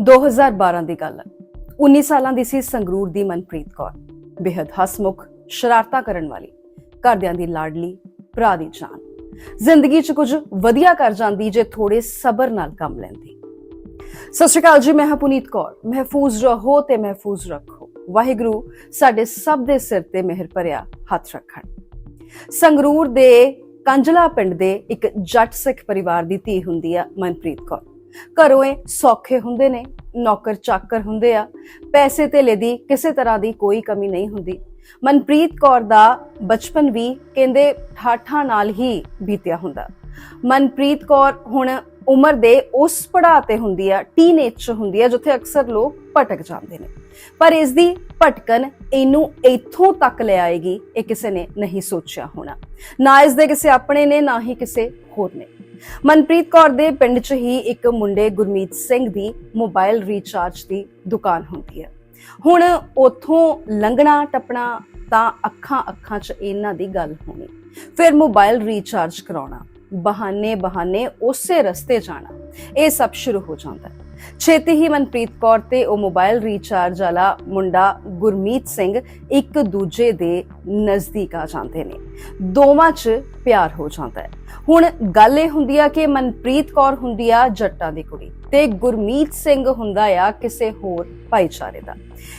2012 ਦੀ ਗੱਲ ਹੈ। 19 ਸਾਲਾਂ ਦੀ ਸੀ ਸੰਗਰੂਰ ਦੀ ਮਨਪ੍ਰੀਤ ਕੌਰ। ਬੇहद ਹਸਮੁਖ, ਸ਼ਰਾਰਤਾਂ ਕਰਨ ਵਾਲੀ, ਘਰਦਿਆਂ ਦੀ ਲਾਡਲੀ, ਭਰਾ ਦੀ ਜਾਨ। ਜ਼ਿੰਦਗੀ 'ਚ ਕੁਝ ਵਧੀਆ ਕਰ ਜਾਂਦੀ ਜੇ ਥੋੜੇ ਸਬਰ ਨਾਲ ਕੰਮ ਲੈਂਦੀ। ਸਤਿ ਸ਼੍ਰੀ ਅਕਾਲ ਜੀ, ਮੈਂ ਹਾਂ ਪੁਨੀਤ ਕੌਰ। ਮਹਿਫੂਜ਼ ਰਹੋ ਤੇ ਮਹਿਫੂਜ਼ ਰੱਖੋ। ਵਾਹਿਗੁਰੂ ਸਾਡੇ ਸਭ ਦੇ ਸਿਰ ਤੇ ਮਿਹਰ ਭਰਿਆ ਹੱਥ ਰੱਖਣ। ਸੰਗਰੂਰ ਦੇ ਕੰਜਲਾ ਪਿੰਡ ਦੇ ਇੱਕ ਜੱਟ ਸਿੱਖ ਪਰਿਵਾਰ ਦੀ ਧੀ ਹੁੰਦੀ ਆ ਮਨਪ੍ਰੀਤ ਕੌਰ। ਘਰੋਂ ਇਹ ਸੌਖੇ ਹੁੰਦੇ ਨੇ, ਨੌਕਰ ਚਾਕਰ ਹੁੰਦੇ ਆ। ਪੈਸੇ ਧੇਲੇ ਦੀ ਕਿਸੇ ਤਰ੍ਹਾਂ ਦੀ ਕੋਈ ਕਮੀ ਨਹੀਂ ਹੁੰਦੀ। ਮਨਪ੍ਰੀਤ ਕੌਰ ਦਾ ਬਚਪਨ ਵੀ ਕਹਿੰਦੇ ਠਾਠਾਂ ਨਾਲ ਹੀ ਬੀਤਿਆ ਹੁੰਦਾ। ਮਨਪ੍ਰੀਤ ਕੌਰ ਹੁਣ ਉਮਰ ਦੇ ਉਸ ਪੜਾਅ ਤੇ ਹੁੰਦੀ ਆ ਟੀਨੇਜ ਚ ਹੁੰਦੀ ਆ, ਜਿੱਥੇ ਅਕਸਰ ਲੋਕ ਭਟਕ ਜਾਂਦੇ ਨੇ। ਪਰ ਇਸ ਦੀ ਭਟਕਣ ਇਹਨੂੰ ਇੱਥੋਂ ਤੱਕ ਲੈ ਆਏਗੀ, ਇਹ ਕਿਸੇ ਨੇ ਨਹੀਂ ਸੋਚਿਆ ਹੋਣਾ। ਨਾ ਇਸ ਦੇ ਕਿਸੇ ਆਪਣੇ ਨੇ, ਨਾ ਹੀ ਕਿਸੇ ਹੋਰ ਨੇ। ਮਨਪ੍ਰੀਤ ਕੌਰ ਦੇ ਪਿੰਡ 'ਚ ਹੀ ਇੱਕ ਮੁੰਡੇ ਗੁਰਮੀਤ ਸਿੰਘ ਦੀ ਮੋਬਾਈਲ ਰੀਚਾਰਜ ਦੀ ਦੁਕਾਨ ਹੁੰਦੀ ਹੈ। ਹੁਣ ਉਥੋਂ ਲੰਘਣਾ ਟੱਪਣਾ ਤਾਂ ਅੱਖਾਂ ਅੱਖਾਂ 'ਚ ਇਹਨਾਂ ਦੀ ਗੱਲ ਹੋਣੀ। ਫਿਰ ਮੋਬਾਈਲ ਰੀਚਾਰਜ ਕਰਾਉਣਾ ਬਹਾਨੇ ਬਹਾਨੇ ਉਸੇ ਰਸਤੇ ਜਾਣਾ, ਇਹ ਸਭ ਸ਼ੁਰੂ ਹੋ ਜਾਂਦਾ ਹੈ। ਛੇਤੀ ਹੀ ਮਨਪ੍ਰੀਤ ਕੌਰ ਤੇ ਉਹ ਮੋਬਾਈਲ ਰੀਚਾਰਜ ਵਾਲਾ ਮੁੰਡਾ ਗੁਰਮੀਤ ਸਿੰਘ ਇੱਕ ਦੂਜੇ ਦੇ ਨਜ਼ਦੀਕ ਆ ਜਾਂਦੇ ਨੇ। ਦੋਵਾਂ 'ਚ ਪਿਆਰ ਹੋ ਜਾਂਦਾ ਹੈ। ਹੁਣ ਗੱਲ ਇਹ ਹੁੰਦੀ ਆ ਕਿ ਮਨਪ੍ਰੀਤ ਕੌਰ ਹੁੰਦੀ ਆ ਜੱਟਾਂ ਦੀ ਕੁੜੀ ਤੇ ਗੁਰਮੀਤ ਸਿੰਘ ਹੁੰਦਾ ਆ ਕਿਸੇ ਹੋਰ ਭਾਈਚਾਰੇ ਦਾ।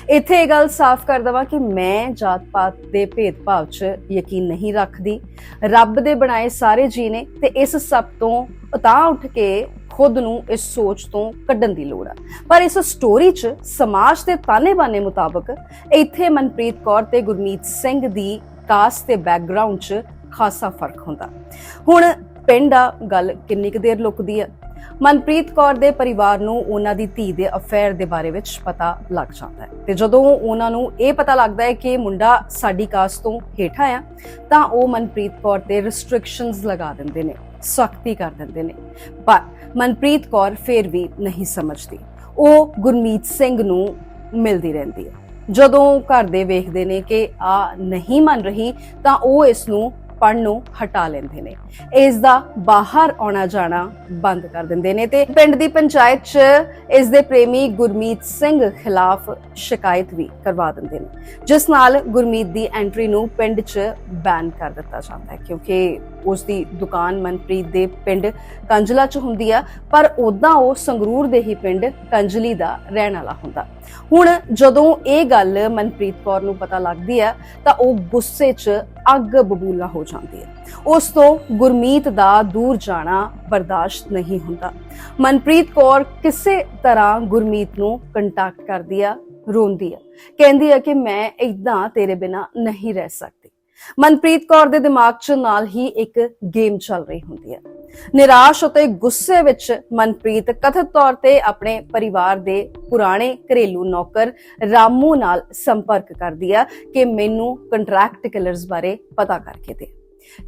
ਇੱਥੇ ਇਹ ਗੱਲ ਸਾਫ਼ ਕਰ ਦਵਾਂ ਕਿ ਮੈਂ ਜਾਤ ਪਾਤ ਦੇ ਭੇਦਭਾਵ 'ਚ ਯਕੀਨ ਨਹੀਂ ਰੱਖਦੀ। ਰੱਬ ਦੇ ਬਣਾਏ ਸਾਰੇ ਜੀ ਨੇ ਤੇ ਇਸ ਸਭ ਤੋਂ ਉਤਾਂ ਉੱਠ ਕੇ ਖੁਦ ਨੂੰ ਇਸ ਸੋਚ ਤੋਂ ਕੱਢਣ ਦੀ ਲੋੜ ਆ। ਪਰ ਇਸ ਸਟੋਰੀ 'ਚ ਸਮਾਜ ਦੇ ਤਾਨੇ-ਬਾਨੇ ਮੁਤਾਬਕ ਇੱਥੇ ਮਨਪ੍ਰੀਤ ਕੌਰ ਤੇ ਗੁਰਮੀਤ ਸਿੰਘ ਦੀ ਕਾਸਟ ਤੇ ਬੈਕਗ੍ਰਾਉਂਡ 'ਚ ਖਾਸਾ ਫ਼ਰਕ ਹੁੰਦਾ। ਹੁਣ ਪਿੰਡ ਆ, ਗੱਲ ਕਿੰਨੀ ਕੁ ਦੇਰ ਲੁਕਦੀ ਆ? ਮਨਪ੍ਰੀਤ ਕੌਰ ਦੇ ਪਰਿਵਾਰ ਨੂੰ ਉਹਨਾਂ ਦੀ ਧੀ ਦੇ ਅਫੇਅਰ ਦੇ ਬਾਰੇ ਵਿੱਚ ਪਤਾ ਲੱਗ ਜਾਂਦਾ ਹੈ। ਤੇ ਜਦੋਂ ਉਹਨਾਂ ਨੂੰ ਇਹ ਪਤਾ ਲੱਗਦਾ ਹੈ ਕਿ ਮੁੰਡਾ ਸਾਡੀ ਕਾਸਟ ਤੋਂ ਹੇਠਾਂ ਆ, ਤਾਂ ਉਹ ਮਨਪ੍ਰੀਤ ਕੌਰ ਤੇ ਰੈਸਟ੍ਰਿਕਸ਼ਨਸ ਲਗਾ ਦਿੰਦੇ ਨੇ। ਸਖਤੀ ਕਰ ਦਿੰਦੇ ਨੇ। ਪਰ ਮਨਪ੍ਰੀਤ ਕੌਰ ਫੇਰ ਵੀ ਨਹੀਂ ਸਮਝਦੀ। ਉਹ ਗੁਰਮੀਤ ਸਿੰਘ ਨੂੰ ਮਿਲਦੀ ਰਹਿੰਦੀ ਹੈ। ਜਦੋਂ ਘਰ ਦੇ ਵੇਖਦੇ ਨੇ ਕਿ ਆ ਨਹੀਂ ਮੰਨ ਰਹੀ, ਤਾਂ ਉਹ ਇਸ ਨੂੰ ਪੜਨ ਨੂੰ ਹਟਾ ਲੈਂਦੇ ਨੇ। ਇਸ ਦਾ ਬਾਹਰ ਆਉਣਾ ਜਾਣਾ ਬੰਦ ਕਰ ਦਿੰਦੇ ਨੇ ਤੇ ਪਿੰਡ ਦੀ ਪੰਚਾਇਤ 'ਚ ਇਸ ਦੇ ਪ੍ਰੇਮੀ ਗੁਰਮੀਤ ਸਿੰਘ ਖਿਲਾਫ ਸ਼ਿਕਾਇਤ ਵੀ ਕਰਵਾ ਦਿੰਦੇ ਨੇ। ਜਿਸ ਨਾਲ ਗੁਰਮੀਤ ਦੀ ਐਂਟਰੀ ਨੂੰ ਪਿੰਡ 'ਚ ਬੈਨ ਕਰ ਦਿੱਤਾ ਜਾਂਦਾ ਹੈ, ਕਿਉਂਕਿ ਉਸ ਦੀ ਦੁਕਾਨ ਮਨਪ੍ਰੀਤ ਦੇ ਪਿੰਡ ਕੰਜਲਾ 'ਚ ਹੁੰਦੀ ਆ, ਪਰ ਉਦਾਂ ਉਹ ਸੰਗਰੂਰ ਦੇ ਹੀ ਪਿੰਡ ਕੰਜਲੀ ਦਾ ਰਹਿਣ ਵਾਲਾ ਹੁੰਦਾ। ਹੁਣ ਜਦੋਂ ਇਹ ਗੱਲ ਮਨਪ੍ਰੀਤ ਕੌਰ ਨੂੰ ਪਤਾ ਲੱਗਦੀ ਆ, ਤਾਂ ਉਹ ਗੁੱਸੇ 'ਚ ਅੱਗ ਬਬੂਲਾ ਹੋ ਜਾਂਦੀ ਹੈ। ਉਸ ਤੋਂ ਗੁਰਮੀਤ ਦਾ ਦੂਰ ਜਾਣਾ ਬਰਦਾਸ਼ਤ ਨਹੀਂ ਹੁੰਦਾ। ਮਨਪ੍ਰੀਤ ਕੌਰ ਕਿਸੇ ਤਰ੍ਹਾਂ ਗੁਰਮੀਤ ਨੂੰ ਕੰਟੈਕਟ ਕਰਦੀ ਆ, ਰੋਂਦੀ ਆ। ਕਹਿੰਦੀ ਆ ਕਿ ਮੈਂ ਇਦਾਂ ਤੇਰੇ ਬਿਨਾ ਨਹੀਂ ਰਹਿ ਸਕਦੀ। ਮਨਪ੍ਰੀਤ ਕੌਰ ਦੇ ਦਿਮਾਗ 'ਚ ਨਾਲ ਹੀ ਇੱਕ ਗੇਮ ਚੱਲ ਰਹੀ ਹੁੰਦੀ ਹੈ। ਨਿਰਾਸ਼ ਅਤੇ ਗੁੱਸੇ ਵਿੱਚ ਮਨਪ੍ਰੀਤ ਕਥਿਤ ਤੌਰ ਤੇ ਆਪਣੇ ਪਰਿਵਾਰ ਦੇ ਪੁਰਾਣੇ ਘਰੇਲੂ ਨੌਕਰ ਰਾਮੂ ਨਾਲ ਸੰਪਰਕ ਕਰਦੀ ਹੈ ਕਿ ਮੈਨੂੰ ਕੰਟਰੈਕਟ ਕਿਲਰਸ ਬਾਰੇ ਪਤਾ ਕਰਕੇ ਦੇ।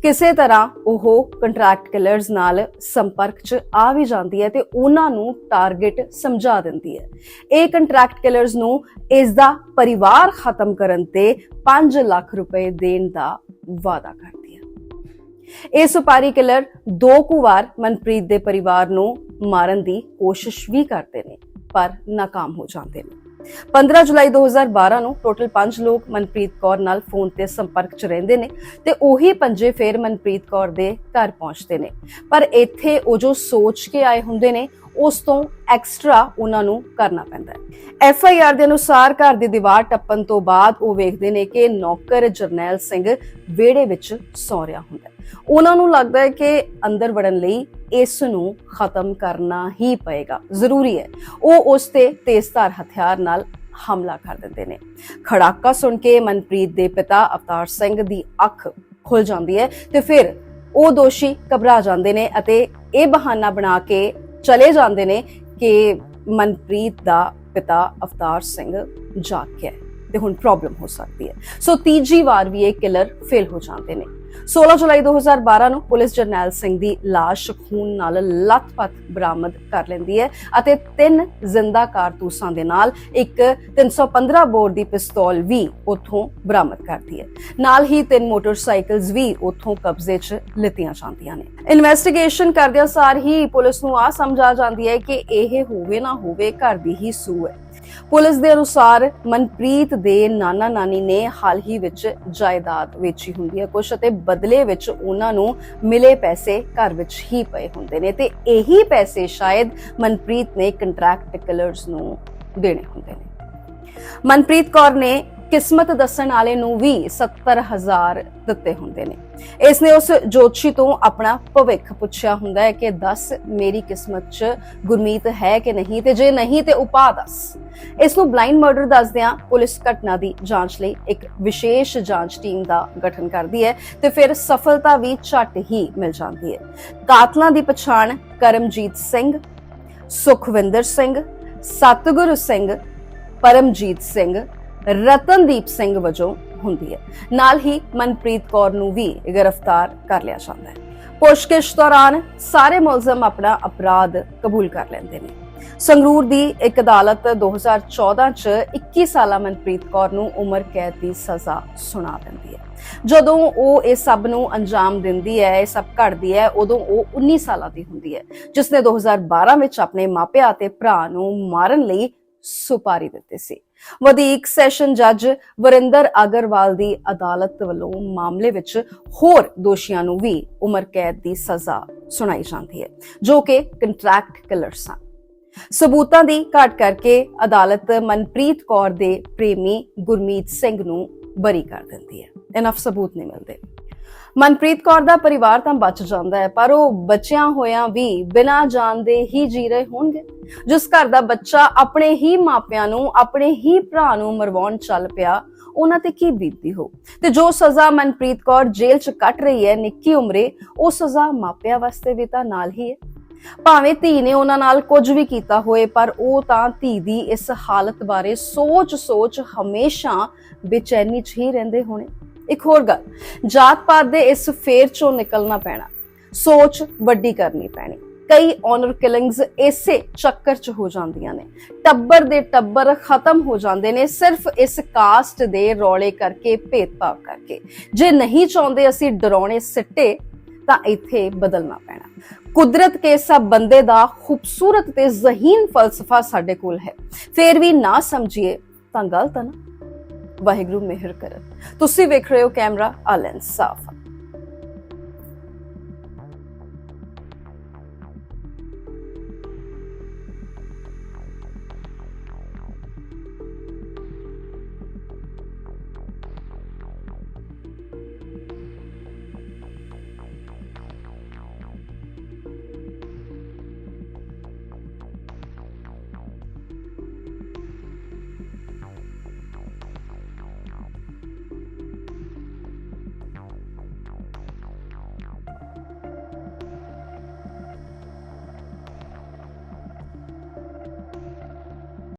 ਕਿਸੇ ਤਰ੍ਹਾਂ ਉਹ ਕੰਟਰੈਕਟ ਕਿਲਰਸ ਨਾਲ ਸੰਪਰਕ 'ਚ ਆ ਵੀ ਜਾਂਦੀ ਹੈ ਤੇ ਉਹਨਾਂ ਨੂੰ ਟਾਰਗੇਟ ਸਮਝਾ ਦਿੰਦੀ ਹੈ। ਇਹ ਕੰਟਰੈਕਟ ਕਿਲਰਸ ਨੂੰ ਇਸ ਦਾ ਪਰਿਵਾਰ ਖਤਮ ਕਰਨ ਤੇ 5 ਲੱਖ ਰੁਪਏ ਦੇਣ ਦਾ ਵਾਅਦਾ ਕਰਦੀ ਹੈ। ਇਹ ਸੁਪਾਰੀ ਕਿਲਰ ਦੋ ਕੁ ਵਾਰ ਮਨਪ੍ਰੀਤ ਦੇ ਪਰਿਵਾਰ ਨੂੰ ਮਾਰਨ ਦੀ ਕੋਸ਼ਿਸ਼ ਵੀ ਕਰਦੇ ਨੇ, ਪਰ ਨਾਕਾਮ ਹੋ ਜਾਂਦੇ ਨੇ। 15 ਜੁਲਾਈ 2012 ਨੂੰ ਟੋਟਲ 5 ਲੋਕ ਮਨਪ੍ਰੀਤ ਕੌਰ ਨਾਲ ਫੋਨ ਤੇ ਸੰਪਰਕ 'ਚ ਰਹਿੰਦੇ ਨੇ ਤੇ ਉਹੀ ਪੰਜੇ ਫੇਰ ਮਨਪ੍ਰੀਤ ਕੌਰ ਦੇ ਘਰ ਪਹੁੰਚਦੇ ਨੇ। ਪਰ ਇੱਥੇ ਉਹ ਜੋ ਸੋਚ ਕੇ ਆਏ ਹੁੰਦੇ ਨੇ, ਉਸ ਤੋਂ ਐਕਸਟਰਾ ਉਹਨਾਂ ਨੂੰ ਕਰਨਾ ਪੈਂਦਾ ਹੈ। ਐਫ ਆਈ ਆਰ ਦੇ ਅਨੁਸਾਰ ਘਰ ਦੀ ਦੀਵਾਰ ਟੱਪਣ ਤੋਂ ਬਾਅਦ ਉਹ ਵੇਖਦੇ ਨੇ ਕਿ ਨੌਕਰ ਜਰਨੈਲ ਸਿੰਘ ਵਿਹੜੇ ਵਿੱਚ ਸੌ ਰਿਹਾ ਹੁੰਦਾ ਹੈ। ਉਹਨਾਂ ਨੂੰ ਲੱਗਦਾ ਹੈ ਕਿ ਅੰਦਰ ਵੜਨ ਲਈ ਇਸ ਨੂੰ ਖਤਮ ਕਰਨਾ ਹੀ ਪਏਗਾ। ਜ਼ਰੂਰੀ ਹੈ। ਉਹ ਉਸ ਤੇ ਤੇਜ਼ਧਾਰ ਹਥਿਆਰ ਨਾਲ ਹਮਲਾ ਕਰ ਦਿੰਦੇ ਨੇ। ਖੜਾਕਾ ਸੁਣ ਕੇ ਮਨਪ੍ਰੀਤ ਦੇ ਪਿਤਾ ਅਵਤਾਰ ਸਿੰਘ ਦੀ ਅੱਖ ਖੁੱਲ ਜਾਂਦੀ ਹੈ ਤੇ ਫਿਰ ਉਹ ਦੋਸ਼ੀ ਘਬਰਾ ਜਾਂਦੇ ਨੇ ਅਤੇ ਇਹ ਬਹਾਨਾ ਬਣਾ ਕੇ ਚਲੇ ਜਾਂਦੇ ਨੇ ਕਿ ਮਨਪ੍ਰੀਤ ਦਾ ਪਿਤਾ ਅਵਤਾਰ ਸਿੰਘ ਜਾਗ ਗਿਆ ਤੇ ਹੁਣ ਪ੍ਰੋਬਲਮ ਹੋ ਸਕਦੀ ਹੈ। ਸੋ ਤੀਜੀ ਵਾਰ ਵੀ ਇਹ ਕਿਲਰ ਫੇਲ ਹੋ ਜਾਂਦੇ ਨੇ। 16 ਜੁਲਾਈ 2012 ਨੂੰ ਪੁਲਿਸ ਜਰਨੈਲ ਸਿੰਘ ਦੀ ਲਾਸ਼ ਖੂਨ ਨਾਲ ਲੱਥਪੱਥ ਬਰਾਮਦ ਕਰ ਲੈਂਦੀ ਹੈ ਅਤੇ ਤਿੰਨ ਜ਼ਿੰਦਾ ਕਾਰਤੂਸਾਂ ਦੇ ਨਾਲ ਇੱਕ 315 ਬੋਰ ਦੀ ਪਿਸਤੌਲ ਵੀ ਉੱਥੋਂ ਬਰਾਮਦ ਕਰਦੀ ਹੈ। ਨਾਲ ਹੀ ਤਿੰਨ ਮੋਟਰਸਾਈਕਲਸ ਵੀ ਉੱਥੋਂ ਕਬਜ਼ੇ 'ਚ ਲਿੱਤੀਆਂ ਜਾਂਦੀਆਂ ਨੇ। ਇਨਵੈਸਟੀਗੇਸ਼ਨ ਕਰਦਿਆਂ ਸਾਰ ਹੀ ਪੁਲਿਸ ਨੂੰ ਆ ਸਮਝ ਆ ਜਾਂਦੀ ਹੈ ਕਿ ਇਹ ਹੋਵੇ ਨਾ ਹੋਵੇ ਘਰ ਦੀ ਹੀ ਸੂ ਹੈ। ਪੁਲਿਸ ਦੇ ਅਨੁਸਾਰ ਮਨਪ੍ਰੀਤ ਦੇ ਨਾਨਾ ਨਾਨੀ ਨੇ ਹਾਲ ਹੀ ਵਿੱਚ ਜਾਇਦਾਦ ਵੇਚੀ ਹੁੰਦੀ ਹੈ। ਕੁਛ ਅਤੇ ਬਦਲੇ ਵਿੱਚ ਉਹਨਾਂ ਨੂੰ ਮਿਲੇ ਪੈਸੇ ਘਰ ਵਿੱਚ ਹੀ ਪਏ ਹੁੰਦੇ ਨੇ ਤੇ ਇਹੀ ਪੈਸੇ ਸ਼ਾਇਦ ਮਨਪ੍ਰੀਤ ਨੇ ਕੰਟਰੈਕਟ ਕਿਲਰਸ ਨੂੰ ਦੇਣੇ ਹੁੰਦੇ ਨੇ। ਮਨਪ੍ਰੀਤ ਕੌਰ ਨੇ ਕਿਸਮਤ ਦੱਸਣ ਵਾਲੇ ਨੂੰ ਵੀ 70000 ਦਿੱਤੇ ਹੁੰਦੇ ਨੇ। ਇਸ ਨੇ ਉਸ ਜੋਤਸ਼ੀ ਤੋਂ ਆਪਣਾ ਭਵਿੱਖ ਪੁੱਛਿਆ ਹੁੰਦਾ ਹੈ ਕਿ ਦੱਸ, ਮੇਰੀ ਕਿਸਮਤ 'ਚ ਗੁਰਮੀਤ ਹੈ ਕਿ ਨਹੀਂ? ਤੇ ਜੇ ਨਹੀਂ, ਤੇ ਉਪਾਅ ਦੱਸ। ਇਸ ਨੂੰ ਬਲਾਈਂਡ ਮਰਡਰ ਦੱਸਦਿਆਂ ਪੁਲਿਸ ਘਟਨਾ ਦੀ ਜਾਂਚ ਲਈ ਇੱਕ ਵਿਸ਼ੇਸ਼ ਜਾਂਚ ਟੀਮ ਦਾ ਗਠਨ ਕਰਦੀ ਹੈ ਤੇ ਫਿਰ ਸਫਲਤਾ ਵੀ ਝੱਟ ਹੀ ਮਿਲ ਜਾਂਦੀ ਹੈ। ਕਾਤਲਾਂ ਦੀ ਪਛਾਣ ਕਰਮਜੀਤ ਸਿੰਘ, ਸੁਖਵਿੰਦਰ ਸਿੰਘ, ਸਤਗੁਰੂ ਸਿੰਘ, ਪਰਮਜੀਤ ਸਿੰਘ ਰਤਨਦੀਪ ਸਿੰਘ ਵਜੋਂ ਹੁੰਦੀ ਹੈ। ਨਾਲ ਹੀ ਮਨਪ੍ਰੀਤ ਕੌਰ ਨੂੰ ਵੀ ਗ੍ਰਿਫਤਾਰ ਕਰ ਲਿਆ ਜਾਂਦਾ ਹੈ। ਪੁੱਛਗਿੱਛ ਦੌਰਾਨ ਸਾਰੇ ਮੁਲਜ਼ਮ ਆਪਣਾ ਅਪਰਾਧ ਕਬੂਲ ਕਰ ਲੈਂਦੇ ਨੇ। ਸੰਗਰੂਰ ਦੀ ਇੱਕ ਅਦਾਲਤ 2014 ਚ 21 ਸਾਲਾ ਮਨਪ੍ਰੀਤ ਕੌਰ ਨੂੰ ਉਮਰ ਕੈਦ ਦੀ ਸਜ਼ਾ ਸੁਣਾ ਦਿੰਦੀ ਹੈ। ਜਦੋਂ ਉਹ ਇਹ ਸਭ ਨੂੰ ਅੰਜਾਮ ਦਿੰਦੀ ਹੈ, ਇਹ ਸਭ ਘੜਦੀ ਹੈ, ਉਦੋਂ ਉਹ 19 ਸਾਲਾਂ ਦੀ ਹੁੰਦੀ ਹੈ ਜਿਸ ਨੇ 2012 ਵਿੱਚ ਆਪਣੇ ਮਾਪਿਆਂ ਅਤੇ ਭਰਾ ਨੂੰ ਮਾਰਨ ਲਈ ਸੁਪਾਰੀ ਦਿੱਤੀ ਸੀ। ਵਧੀਕ ਸੈਸ਼ਨ ਜੱਜ ਵਰਿੰਦਰ ਅਗਰਵਾਲ ਦੀ ਅਦਾਲਤ ਵੱਲੋਂ ਮਾਮਲੇ ਵਿੱਚ ਹੋਰ ਦੋਸ਼ੀਆਂ ਨੂੰ ਵੀ ਉਮਰ ਕੈਦ ਦੀ ਸਜ਼ਾ ਸੁਣਾਈ ਜਾਂਦੀ ਹੈ, ਜੋ ਕਿ ਕੰਟਰੈਕਟ ਕਿਲਰ ਸਨ ਸਬੂਤਾਂ ਦੀ ਘਾਟ ਕਰਕੇ ਅਦਾਲਤ ਮਨਪ੍ਰੀਤ ਕੌਰ ਦੇ ਪ੍ਰੇਮੀ ਗੁਰਮੀਤ ਸਿੰਘ ਨੂੰ ਬਰੀ ਕਰ ਦਿੰਦੀ ਹੈ। ਇਨਫ ਸਬੂਤ ਨਹੀਂ ਮਿਲਦੇ। ਮਨਪ੍ਰੀਤ ਕੌਰ ਦਾ ਪਰਿਵਾਰ ਤਾਂ ਬਚ ਜਾਂਦਾ ਹੈ, ਪਰ ਉਹ ਬਚਿਆਂ ਹੋਇਆਂ ਵੀ ਬਿਨਾਂ ਜਾਣਦੇ ਹੀ ਜੀ ਰਹੇ ਹੋਣਗੇ। ਜਿਸ ਘਰ ਦਾ ਬੱਚਾ ਆਪਣੇ ਹੀ ਮਾਪਿਆਂ ਨੂੰ, ਆਪਣੇ ਹੀ ਭਰਾ ਨੂੰ ਮਰਵਾਉਣ ਚੱਲ ਪਿਆ, ਉਹਨਾਂ ਤੇ ਕੀ ਬੀਤਦੀ ਹੋ ਤੇ ਜੋ ਸਜ਼ਾ ਮਨਪ੍ਰੀਤ ਕੌਰ ਜੇਲ੍ਹ 'ਚ ਕੱਟ ਰਹੀ ਹੈ, ਨਿੱਕੀ ਉਮਰੇ, ਉਹ ਸਜ਼ਾ ਮਾਪਿਆਂ ਵਾਸਤੇ ਵੀ ਤਾਂ ਨਾਲ ਹੀ ਹੈ। ਭਾਵੇਂ ਧੀ ਨੇ ਉਹਨਾਂ ਨਾਲ ਕੁਝ ਵੀ ਕੀਤਾ ਹੋਏ, ਪਰ ਉਹ ਤਾਂ ਧੀ ਦੀ ਇਸ ਹਾਲਤ ਬਾਰੇ ਸੋਚ-ਸੋਚ ਹਮੇਸ਼ਾ ਬੇਚੈਨੀ 'ਚ ਹੀ ਰਹਿੰਦੇ ਹੋਣੇ। ਇੱਕ ਹੋਰ ਗੱਲ, ਜਾਤ ਪਾਤ ਦੇ ਇਸ ਫੇਰ ਚੋਂ ਨਿਕਲਣਾ ਪੈਣਾ, ਸੋਚ ਵੱਡੀ ਕਰਨੀ ਪੈਣੀ। ਕਈ ਓਨਰ ਕਿਲਿੰਗਸ ਇਸੇ ਚੱਕਰ 'ਚ ਹੋ ਜਾਂਦੀਆਂ ਨੇ। ਟੱਬਰ ਦੇ ਟੱਬਰ ਖਤਮ ਹੋ ਜਾਂਦੇ ਨੇ ਸਿਰਫ ਇਸ ਕਾਸਟ ਦੇ ਰੌਲੇ ਕਰਕੇ, ਭੇਦਭਾਵ ਕਰਕੇ। ਜੇ ਨਹੀਂ ਚਾਹੁੰਦੇ ਅਸੀਂ ਡਰਾਉਣੇ ਸਿੱਟੇ, ਤਾਂ ਇੱਥੇ ਬਦਲਣਾ ਪੈਣਾ। ਕੁਦਰਤ ਕੇ ਸਭ ਬੰਦੇ ਦਾ ਖੂਬਸੂਰਤ ਤੇ ਜ਼ਹੀਨ ਫਲਸਫਾ ਸਾਡੇ ਕੋਲ ਹੈ। ਫੇਰ ਵੀ ਨਾ ਸਮਝੀਏ ਤਾਂ ਗਲਤ ਹੈ ਨਾ। ਵਾਹਿਗੁਰੂ ਮਿਹਰ ਕਰਨ। ਤੁਸੀਂ ਵੇਖ ਰਹੇ ਹੋ ਕੈਮਰਾ ਆਲੈਂਸ ਸਾਫ਼।